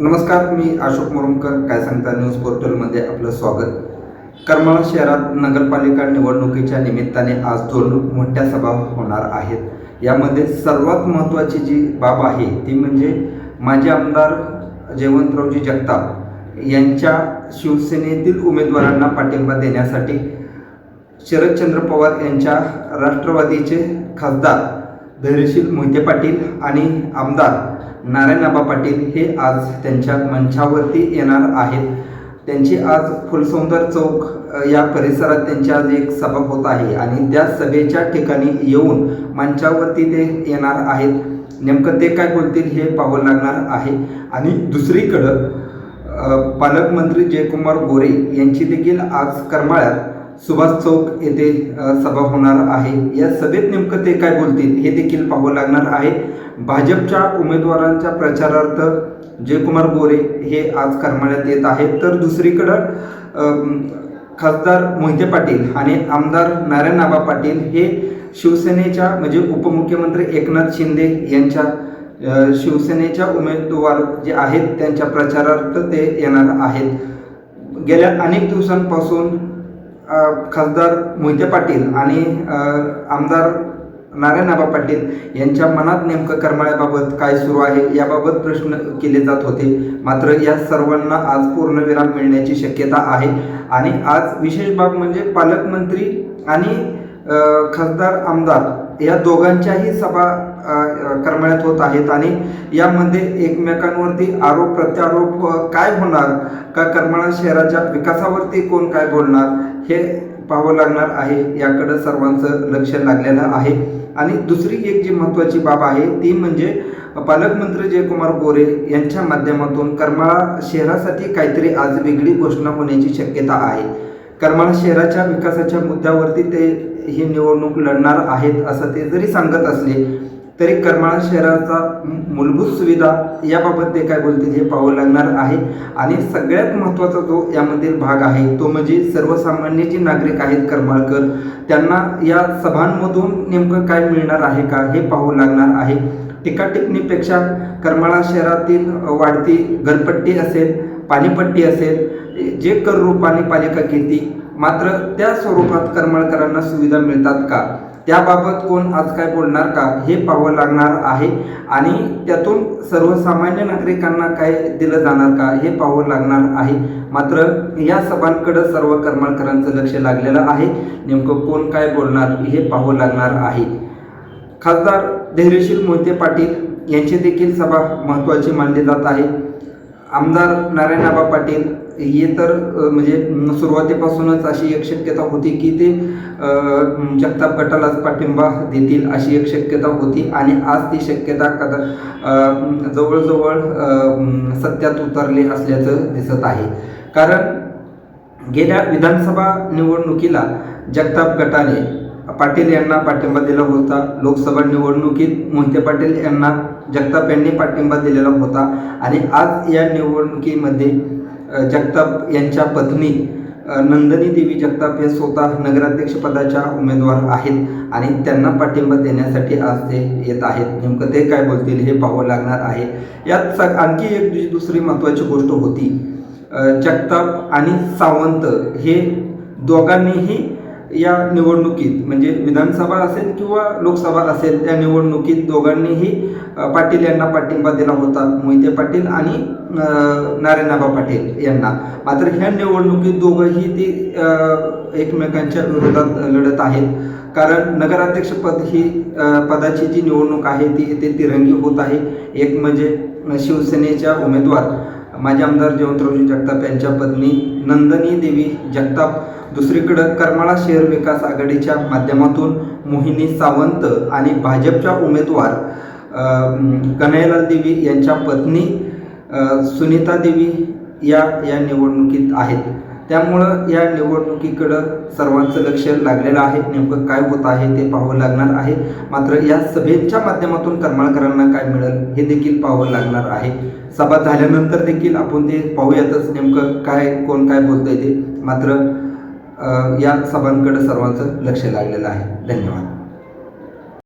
नमस्कार मी अशोक मुरुमकर. काय सांगता न्यूज पोर्टलमध्ये आपलं स्वागत. करमाळा शहरात नगरपालिका निवडणुकीच्या निमित्ताने आज दोन मोठ्या सभा होणार आहेत. यामध्ये सर्वात महत्त्वाची जी बाब आहे ती म्हणजे माजी आमदार जयवंतरावजी जगताप यांच्या शिवसेनेतील उमेदवारांना पाठिंबा देण्यासाठी शरदचंद्र पवार यांच्या राष्ट्रवादीचे खासदार धैर्यशील मोहिते पाटील आणि आमदार नारायणबाबा पाटील हे आज त्यांच्या मंचावरती येणार आहेत. त्यांची आज फुलसौंदर चौक या परिसरात त्यांची आज एक सभा होत आहे आणि त्या सभेच्या ठिकाणी येऊन मंचावरती ते येणार आहेत. नेमकं ते काय बोलतील हे पाहावं लागणार आहे. आणि दुसरीकडं पालकमंत्री जयकुमार गोरे यांची देखील आज करमाळ्यात सुभाष चौक येथे सभा होणार आहे. या सभेत नेमकं ते काय बोलतील हे देखील पाहावं लागणार आहे. भाजपच्या उमेदवारांच्या प्रचारार्थ जयकुमार गोरे हे आज करमाळ्यात येत आहेत. तर दुसरीकडं खासदार मोहिते पाटील आणि आमदार नारायण आबा पाटील हे शिवसेनेच्या म्हणजे उपमुख्यमंत्री एकनाथ शिंदे यांच्या शिवसेनेच्या उमेदवार जे आहेत त्यांच्या प्रचारार्थ ते येणार आहेत. गेल्या अनेक दिवसांपासून खासदार मोहिते पाटील आणि आमदार नारायणआबा पाटील यांच्या मनात नेमकं करमाळ्याबाबत काय सुरू आहे याबाबत प्रश्न केले जात होते. मात्र या सर्वांना आज पूर्णविराम मिळण्याची शक्यता आहे. आणि आज विशेष बाब म्हणजे पालकमंत्री आणि खासदार आमदार या दोघांच्याही सभा करमाळ्यात होत आहेत आणि यामध्ये एकमेकांवरती आरोप प्रत्यारोप काय होणार? का करमाळा शहराच्या विकासावरती कोण काय बोलणार? हे पाहावं लागणार आहे याकडं सर्वांचं लक्ष लागलेलं आहे. आणि दुसरी एक जी महत्त्वाची बाब आहे ती म्हणजे पालकमंत्री जयकुमार गोरे यांच्या माध्यमातून करमाळा शहरासाठी काहीतरी आज वेगळी घोषणा होण्याची शक्यता आहे. करमाळा शहराच्या विकासाच्या मुद्द्यावरती ते ही निवडणूक लढणार आहेत असं ते जरी सांगत असले तरी करमाळा शहराचा मूलभूत सुविधा याबाबत ते काय बोलतील हे पाहावं लागणार आहे. आणि सगळ्यात महत्त्वाचा जो यामधील भाग आहे तो म्हणजे सर्वसामान्य जे नागरिक आहेत करमाळकर. त्यांना या सभांमधून नेमकं काय मिळणार आहे का हे पाहावं लागणार आहे. टीकाटिप्पणीपेक्षा करमाळा शहरातील वाढती घरपट्टी असेल पाणीपट्टी असेल जे कर रूपाने पालिका घेते मात्र त्या स्वरूपात करमाळकरांना सुविधा मिळतात का? त्याबाबत कोण आज काय बोलणार का हे पाहावं लागणार आहे. आणि त्यातून सर्वसामान्य नागरिकांना काय दिलं जाणार का हे पाहावं लागणार आहे. मात्र या सभांकडं सर्व करमळकरांचं लक्ष लागलेलं आहे. नेमकं कोण काय बोलणार हे पाहावं लागणार आहे. खासदार धैर्यशील मोहिते पाटील यांची देखील सभा महत्त्वाची मानली जात आहे. आमदार नारायणबाबा पाटील हे तर म्हणजे सुरुवातीपासूनच अशी एक शक्यता होती की ते जगताप गटालाच पाठिंबा देतील अशी एक शक्यता होती. आणि आज ती शक्यता कदा जवळजवळ सत्यात उतरली असल्याचं दिसत आहे. कारण गेल्या विधानसभा निवडणुकीला जगताप गटाने पाटील यांना पाठिंबा दिला होता. लोकसभा निवडणुकीत मोहिते पाटील यांना जगताप यांनी पाठिंबा दिलेला होता. आणि आज या निवडणुकीमध्ये जगताप यांच्या पत्नी नंदनी देवी जगताप हे स्वतः नगराध्यक्षपदाच्या उमेदवार आहेत आणि त्यांना पाठिंबा देण्यासाठी आज ते येत आहेत. नेमकं ते काय बोलतील हे पाहावं लागणार आहे. यात स आणखी एक दुसरी महत्त्वाची गोष्ट होती. जगताप आणि सावंत हे दोघांनीही या निवडणुकीत म्हणजे विधानसभा असेल किंवा लोकसभा असेल त्या निवडणुकीत दोघांनीही पाटील यांना पाठिंबा दिला होता मोहिते पाटील आणि नारायणबा पाटील यांना. मात्र ह्या निवडणुकीत दोघंही ती एकमेकांच्या विरोधात लढत आहेत. कारण नगराध्यक्षपद ही पदाची जी निवडणूक आहे ती इथे तिरंगी होत आहे. एक म्हणजे शिवसेनेच्या उमेदवार. माजी आमदार जयवंतरावजी जगताप यांच्या पत्नी नंदनी देवी जगताप दुसरीकडं करमाळा शहर विकास आघाडीच्या माध्यमातून मोहिनी सावंत आणि भाजपच्या उमेदवार अ, कन्हैयालाल देवी यांच्या पत्नी सुनीता देवी या या निवडणुकीत आहेत. त्यामुळं या निवडणुकीकडं सर्वांचं लक्ष लागलेलं आहे. नेमकं काय होत आहे ते पाहावं लागणार आहे. मात्र या सभेच्या माध्यमातून करमाळकरांना काय मिळेल हे देखील पाहावं लागणार आहे. सभा झाल्यानंतर देखील आपण ते पाहूयातच नेमकं काय कोण काय बोलतंय ते. मात्र या सभांकडं सर्वांचं लक्ष लागलेलं आहे. धन्यवाद.